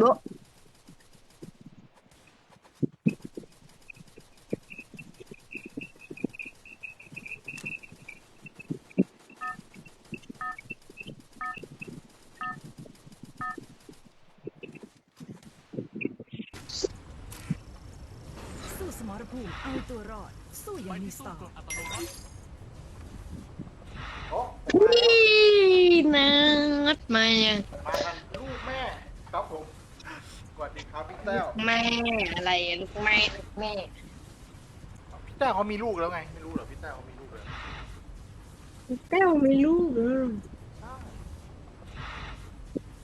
โดะสู้สมรภูมิเอาตัวรอด สู้อไปย่างมีที่สตู้ไตกดอัตโนมัตินี่นัดมายังมากันลูกแม่ ครับผมสวัส ดีครับพี่แต้วแม่อะไรลูกแม่ลูกแม่พี่แต้วเขามีลูกแล้วไง ไม่รู้เหรอพี่แต้วเขามีลูกแล้วแก้วมีลูกแล้ว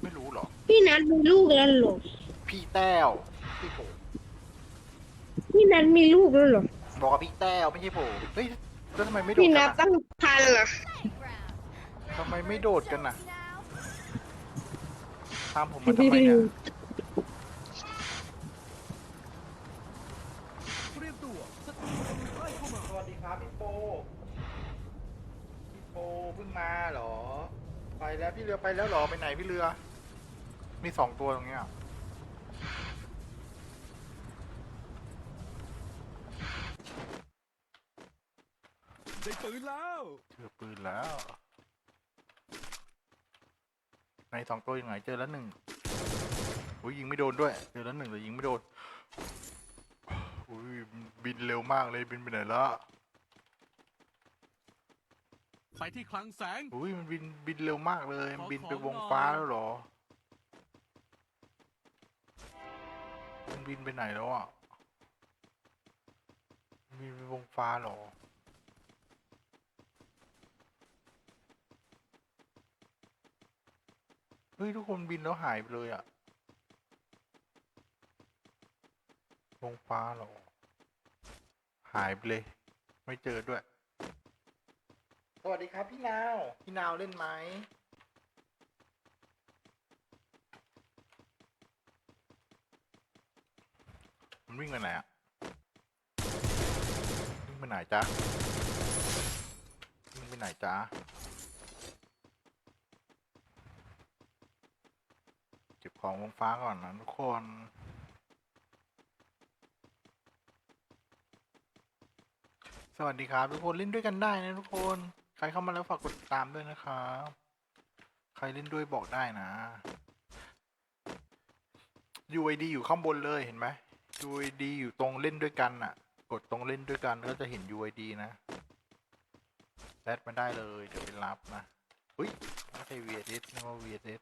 ไม่รู้เหรอ พี่นัดมีลูกแล้วเหรอพี่แต้วพี่ผมพี่นัดมีลูกแล้วเหรอบอกกับพี่แต้วไม่ใช่ผมเฮ้ยแล้วทำไมไม่โดดพี่กันันดอะตั้งพันเหรอทำไมไม่โดดกันน่ะตามผมมาทำไมเนี่ย เตรียมตัวศัตรูกำลังใกล้เข้ามา สวัสดีครับพี่โปพี่โป เพิ่งมาเหรอ ไปแล้วพี่เรือไปแล้วเหรอไปไหนพี่เรือ มีสองตัวตรงเนี้ยได้ปืนแล้วเจอปืนแล้วในสองตัวยังไงเจอแล้วหนึ่งอุ้ยยิงไม่โดนด้วยเจอแล้วหนึ่งแต่ยิงไม่โดนอุ้ยบินเร็วมากเลยบินไปไหนละ ไปที่คลังแสง อุ้ยมันบินบินเร็วมากเลยขอมันบินไปของวงหน่อยฟ้าแล้วเหรอ มันบินไปไหนแล้วอะมันบินไปวงฟ้าเหรอเฮ้ยทุกคนบินแล้วหายไปเลยอะวงฟ้าเหรอ หายไปเลย ไม่เจอด้วย สวัสดีครับพี่นาว พี่นาวเล่นไหมมันวิ่งไปไหนอะวิ่งไปไหนจ๊ะวิ่งไปไหนจ๊ะเก็บของวงฟ้าก่อนนะทุกคนสวัสดีครับทุกคนเล่นด้วยกันได้นะทุกคน ครเข้ามาแล้วฝากกดติดตามด้วยนะครับ ใครเล่นด้วยบอกได้นะ UID อยู่ข้างบนเลยเห็นไหม UID อยู่ตรงเล่นด้วยกันอะ กดตรงเล่นด้วยกันก็จะเห็น UID นะแอดมาได้เลย เดี๋ยวไปรับนะ อุ้ยไม่ใช่ VSS นะว่า VSS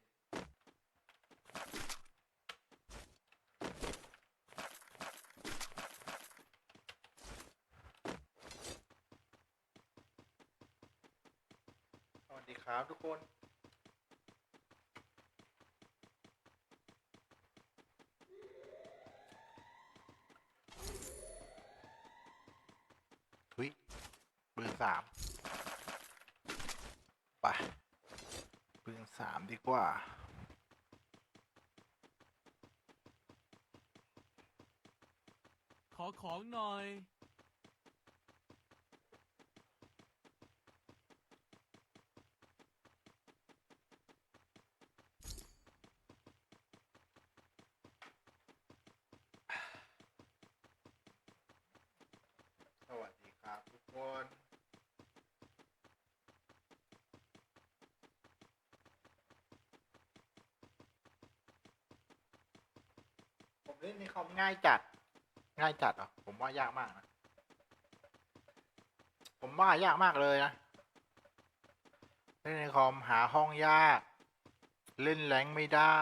ดีครับทุกคนเฮ้ยปืนสามไปปืนสามดีกว่าขอของหน่อย สวัสดีครับทุกคน ผม เล่นในคอมง่ายจัด ง่ายจัดอะผมว่ายากมากนะ ผมว่ายากมากเลยนะ เล่นในคอมหาห้องยาก เล่นแรงไม่ได้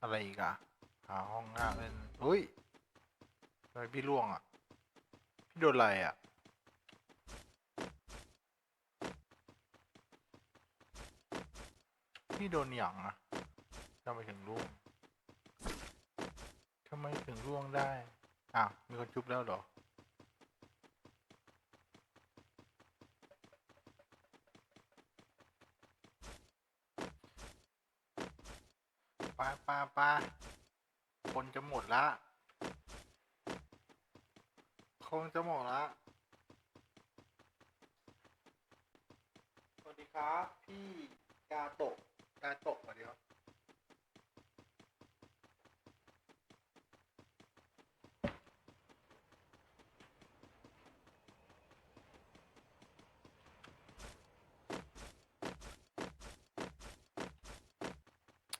อะไรอีกอะหาห้องยากเล่นอุ้ยทำไมพี่ล่วงอะพี่โดนอะไรอะ พี่โดนหยังอะทำไมถึงล่วงทำไมถึงล่วงได้ อ้าว มีคนชุบแล้วเหรอ ปลาปลาปลาคนจะหมดละ คงจะหมดละ สวัสดีดีครับ พี่กาโตะ กาโตะสวัสดีครับ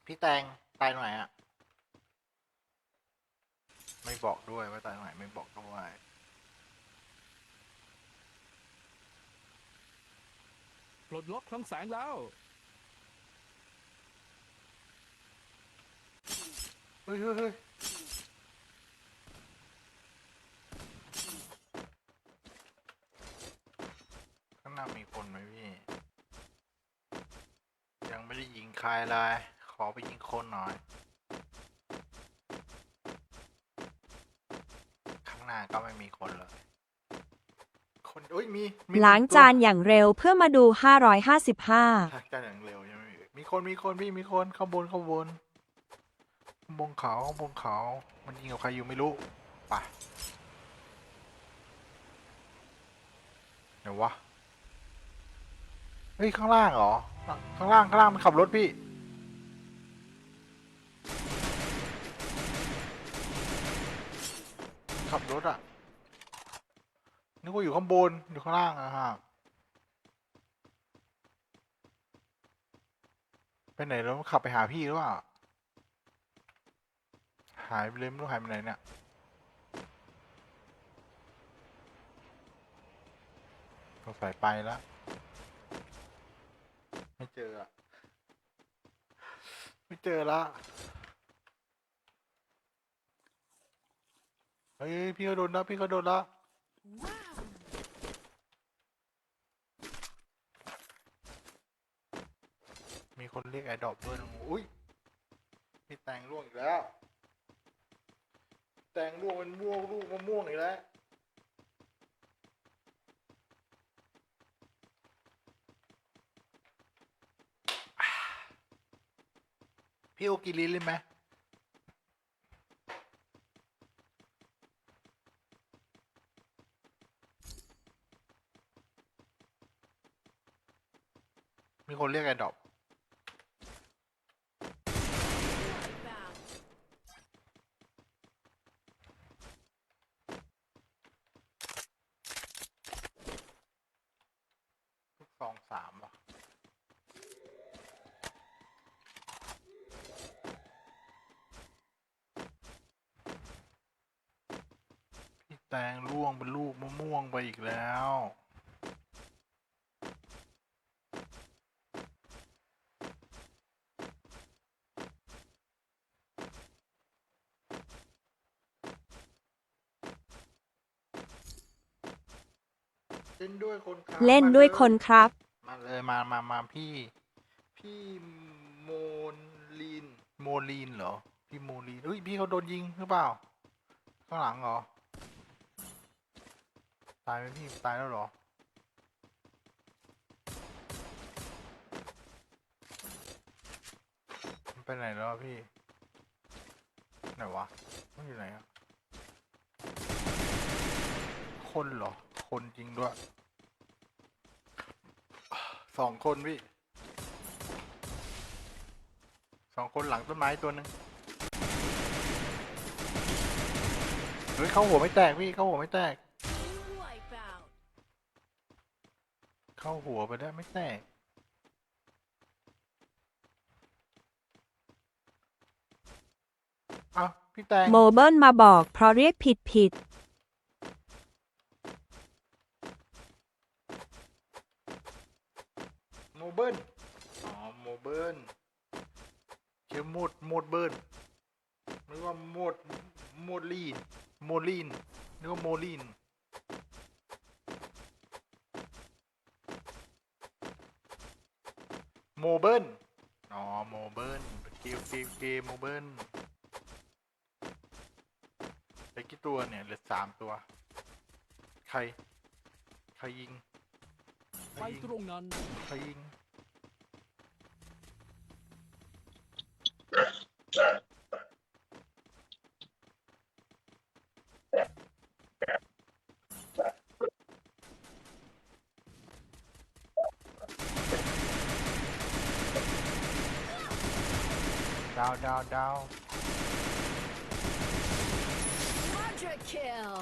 พี่แตงตายหน่อยอะไม่บอกด้วยว่าตายหน่อยไม่บอกด้วยปลดล็อกคลังแสงแล้ว เฮ้ยเฮ้ยเฮ้ยข้างหน้ามีคนไหมพี่ ยังไม่ได้ยิงใครเลย ขอไปยิงคนหน่อย ข้างหน้าก็ไม่มีคนเลย คนเอ้ยมีมีล้างตัวจานอย่างเร็วเพื่อมาดู 555 ล้างจานอย่างเร็วยังไม่มีมีคนมีคนพี่มีคนข้างบนข้างบน ข้างบนเขาข้างบนเขา มันยิงกับใครอยู่ไม่รู้ไปเดี๋ยววะ เฮ้ย ข้างล่างเหรอ ข้างล่าง ข้างล่างมันขับรถพี่ ขับรถอะนึกว่าอยู่ข้างบน อยู่ข้างล่างอะฮะไปไหนแล้วขับไปหาพี่หรือเปล่า หายไปเลยไม่รู้หายไปไหนเนี่ยสงสัยไปแล้ว ไม่เจออะไม่เจอละเฮ้ยพี่ก็โดนแล้วพี่ก็โดนล้วว้าวมีคนเรียกไอ้ดอกด้วยนะอุ้ยพี่แตงร่วงอีกแล้ว แตงร่วงเป็นม่วงลูกมะม่วงอีกแล้วพี่โอกินลิ้นเลยไหมคนเรียกไอ้ดอก กองสามเหรอพี่แตงร่วงเป็นลูกมะม่วงไปอีกแล้ว เล่นด้วยคนครับเล่นมาด้วยลคนครับ มาเลยมามามาพี่ พี่โมลีนโมลีนเหรอ พี่โมลีนเฮ้ยพี่เขาโดนยิงหรือเปล่า ข้างหลังเหรอ ตายไหมพี่ตายแล้วเหรอ มันไปไหนแล้วอะพี่ ไหนวะ มันอยู่ไหนอะคนเหรอ คนจริงด้วยสองคนพี่สองคนหลังต้นไม้ตัวหนึ่งเฮ้ยเข้าหัวไม่แตกพี่เข้าหัวไม่แตก เข้าหัวไปได้ไม่แตกเอาพี่แตงโมเบิลมาบอกเพราะเรียกผิดผิด โมเบิลอ๋อโมเบิลชื่อโมดโมดเบิลนึกว่าโมดโมดลีนโมลีนนึกว่าโมลีนโมเบิลอ๋อโมเบิลเกมเกมเกมโมเบิลไปกี่ตัวเนี่ยเหลือสามตัว ใคร ใครยิงใคไปรยิงตรงนั้น ใครยิง ดาวดาวดาว Quadra kill.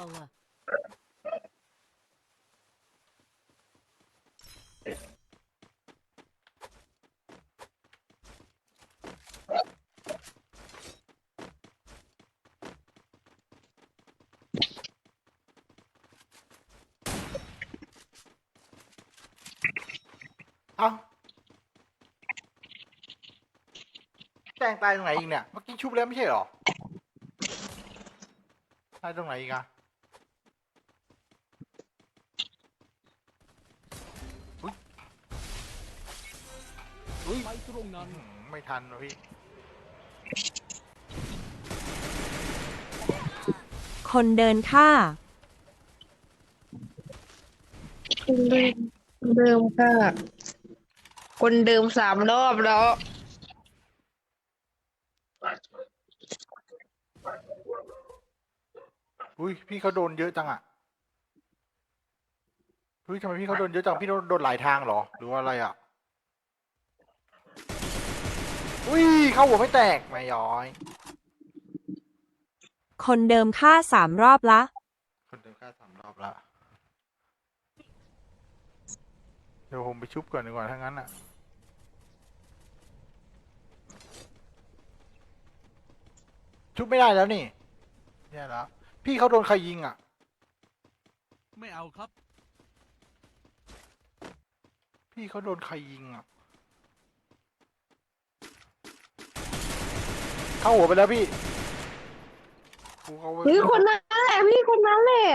เอ้า แจ้งตายตรงไหนอีกเนี่ย เมื่อกี้ชุบแล้วไม่ใช่เหรอ ตายตรงไหนอีกอะอุ้ยอุ้ยไปตรงนั้น อื้อหือไม่ทันวะพี่ คนเดินฆ่า คนเดิมเดิมค่ะ คนเดิมสามรอบแล้ว อุ้ยพี่เขาโดนเยอะจังอะอุ้ยทำไมพี่เขาโดนเยอะจังพี่โดนโดนหลายทางเหรอ หรือว่าอะไรอะอุ้ยเข้าหัวไม่แตกไม่ย้อย คนเดิมฆ่าสามรอบละ คนเดินค่าสามรอบละเดี๋ยวผมไปชุบก่อนดีกว่าถ้างั้นอะ ชุบไม่ได้แล้วนี่แย่แล้ว พี่เขาโดนใครยิงอะ ไม่เอาครับ พี่เขาโดนใครยิงอะ เข้าหัวไปแล้วพี่กูเขาเฮ้ยคนนั้นแหละพี่คนนั้นแหละ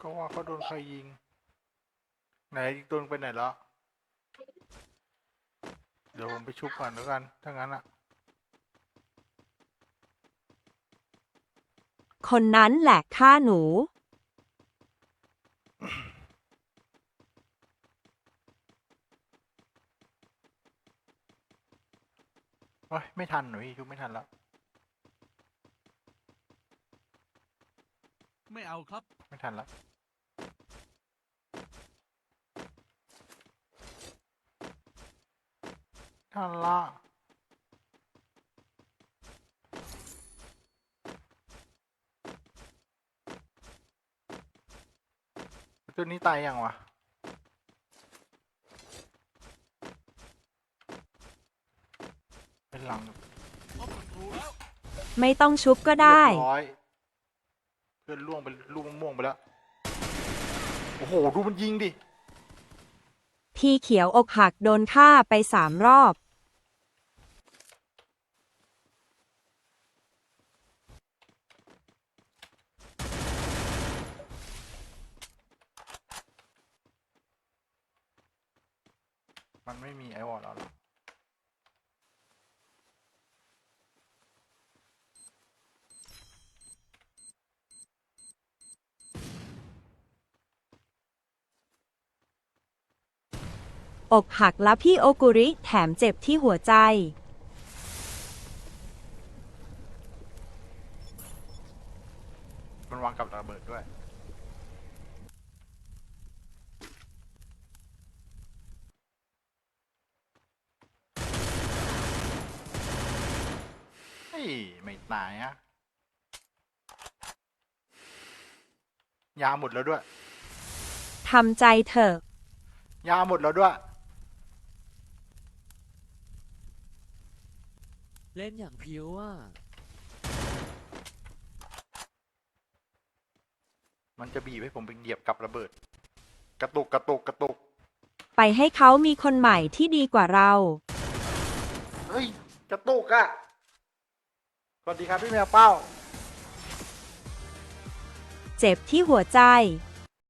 ก็ว่าเขาโดนใครยิง ไหนอีกตัวนึงไปไหนแล้ว เดี๋ยวผมไปชุบก่อนแล้วกัน ถ้างั้นอะ คนนั้นแหละฆ่าหนู โอ้ยไม่ทันหนูพี่ชุบไม่ทันแล้ว ไม่เอาครับ ไม่ทันแล้ว ทันละ ตัวนี้ตายยังวะ เป็นหลังพบศัตรูแล้วไม่ต้องชุบก็ได้ เรียบร้อยเพื่อนล่วงไปลูกมะม่วงไปแล้ว โอ้โห ดูมันยิงดิ พี่เขียวอกหักโดนฆ่าไปสามรอบ มันไม่มีไอวอลแล้วหรออกหักแล้วพี่โอกุริแถมเจ็บที่หัวใจ มันวางกับระเบิดด้วย ย ไม่ตายอะยาหมดแล้วด้วย ทำใจเถอะ ยาหมดแล้วด้วย เล่นอย่างพิวอะ มันจะบีบให้ผมเป็นเหยียบกับระเบิด กระตุกกระตุกกระตุกไปให้เขามีคนใหม่ที่ดีกว่าเรา เฮ้ย กระตุกอะส วัสดีครับพี่แมวเป้า เจ็บที่หัวใจ